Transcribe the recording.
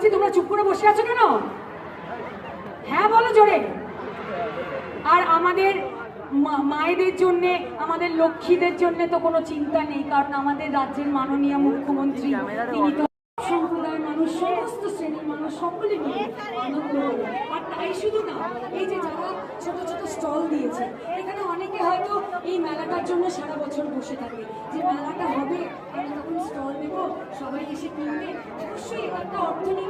বলছি, তোমরা চুপ করে বসে আছো কেন? হ্যাঁ বলো জোরে। আর আমাদের মায়েদের জন্য, আমাদের লক্ষ্মীদের জন্য তো কোনো চিন্তা নেই, কারণ আমাদের রাজ্যের মাননীয় মুখ্যমন্ত্রী, তিনি তো সম্প্রদায়ের মানুষ, সমস্ত শ্রেণির মানুষ, সকলে মিলে আনন্দ আর তাই শুধু না, এই যে যারা ছোট ছোট স্টল দিয়েছে, এখানে অনেকে হয়তো এই মেলাটার জন্য সারা বছর বসে থাকে। যে মেলাটা হবে, আমরা তখন স্টল দেবো সবাই এসে কিনবে। অবশ্যই একটা অর্থনৈতিক